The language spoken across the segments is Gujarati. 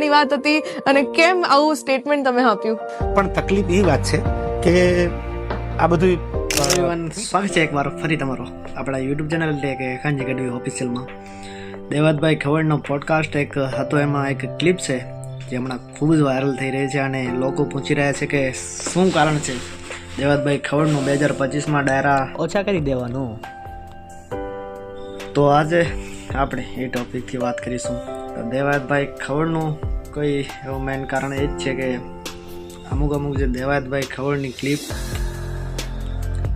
કરવાની વાત હતી અને કેમ આવું સ્ટેટમેન્ટ તમે આપ્યું? પણ તકલીફ એ વાત છે કે આ બધું એવરીવન સ્વાગત છે એકવાર ફરી તમારો. આપણા યુટ્યુબ ચેનલ એટલે કે ખાનજી ગઢવી ઓફિશિયલમાં દેવાતભાઈ ખવડનો પોડકાસ્ટ એક હતો એમાં એક ક્લિપ છે જે હમણાં ખૂબ જ વાયરલ થઈ રહી છે અને લોકો પૂછી રહ્યા છે કે શું કારણ છે? દેવાતભાઈ ખવડનું બે હજાર પચીસમાં ડાયરા ઓછા કરી દેવાનું. તો આજે આપણે એ ટોપિકથી વાત કરીશું. તો દેવાતભાઈ ખવડનું કોઈ એવું મેઇન કારણ એ જ છે કે અમુક અમુક જે દેવાયતભાઈ ખવડની ક્લિપ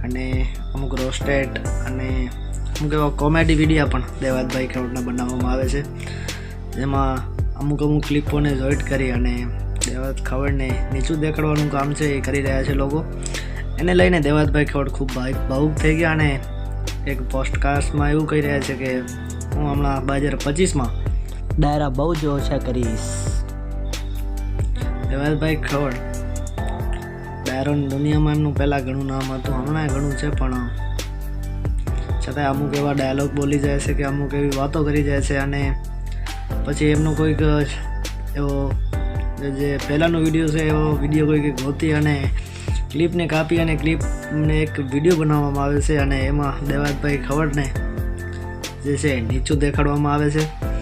અને અમુક રોસ્ટેડ અને અમુક એવા કોમેડી વિડીયા પણ દેવાયતભાઈ ખવડના બનાવવામાં આવે છે. જેમાં અમુક અમુક ક્લિપોને જોઈટ કરી અને દેવાત ખવડને નીચું દેખાડવાનું કામ છે એ કરી રહ્યા છે લોકો. એને લઈને દેવાતભાઈ ખવડ ખૂબ ભાવુક થઈ ગયા અને એક પોસ્ટકાસ્ટમાં એવું કહી રહ્યા છે કે હું હમણાં બે હજાર પચીસમાં ડાયરા બહુ જ ઓછા કરીશ. દેવાલભાઈ ખવડ ડાયરોન દુનિયામાં એમનું પહેલાં ઘણું નામ હતું, હમણાં ઘણું છે, પણ છતાંય અમુક એવા ડાયલોગ બોલી જાય છે કે અમુક એવી વાતો કરી જાય છે અને પછી એમનું કોઈક એવો જે પહેલાંનો વીડિયો છે, એવો વીડિયો કોઈક ગોતી અને ક્લિપને કાપી અને ક્લિપને એક વીડિયો બનાવવામાં આવે છે અને એમાં દેવાતભાઈ ખવડને જે છે, નીચું દેખાડવામાં આવે છે.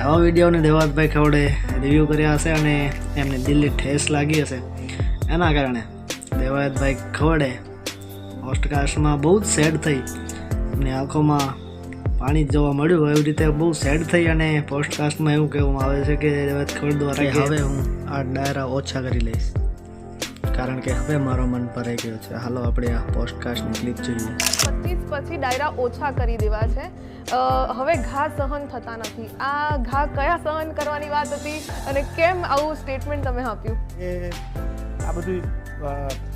આવા વિડીયોને દેવાતભાઈ ખવડે રિવ્યૂ કર્યા હશે અને એમને દિલની ઠેસ લાગી હશે. એના કારણે દેવાયતભાઈ ખવડે પોસ્ટકાસ્ટમાં બહુ જ સેડ થઈ. એમની આંખોમાં પાણી જોવા મળ્યું એવી રીતે બહુ સેડ થઈ અને પોસ્ટકાસ્ટમાં એવું કહેવામાં આવે છે કે દેવાયત ખવડ દ્વારા હવે હું આ ડાયરા ઓછા કરી લઈશ. કારણ કે હવે મારો મન ભરાઈ ગયો છે. હાલો આપણે આ પોસ્ટકાસ્ટની ક્લિપ જોઈએ. પચીસ પછી ડાયરા ઓછા કરી દેવા છે. હવે ઘા સહન થતા નથી. આ ઘા કયા સહન કરવાની વાત હતી અને કેમ આવું સ્ટેટમેન્ટ તમે આપ્યું? એ આ બધું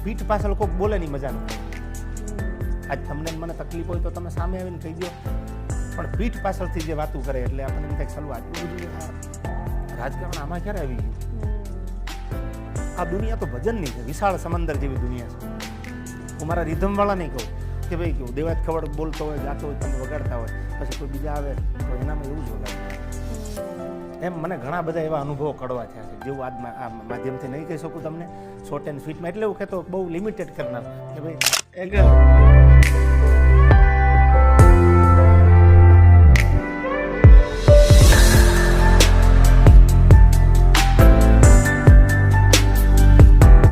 પીઠ પાછળ લોકો બોલે નહીં મજા આ આજ તમને મને તકલીફ હોય તો તમે સામે આવીને કહી દો પણ પીઠ પાછળથી જે વાતું કરે એટલે આપણને એમ થાય ચાલો આટલું બધું રાજકારણ આમાં ક્યારે આવી ગયું? આ દુનિયા તો ભજનની છે, વિશાળ સમંદર જેવી દુનિયા છે. હું મારા રિધમવાળા નહીં કહું કે ભાઈ કેવું દેવાત ખબર બોલતો હોય, ગાતો હોય, તમે વગાડતા હોય, પછી કોઈ બીજા આવે, તો એનામાં એવું જ વગાડે. એમ મને ઘણા બધા એવા અનુભવો કડવા થયા છે, જેવું આજમાં આ માધ્યમથી નહીં કહી શકું તમને. શોર્ટ એન્ડ ફિટમાં એટલે એવું કહેતો બહુ લિમિટેડ કરનાર, કે ભાઈ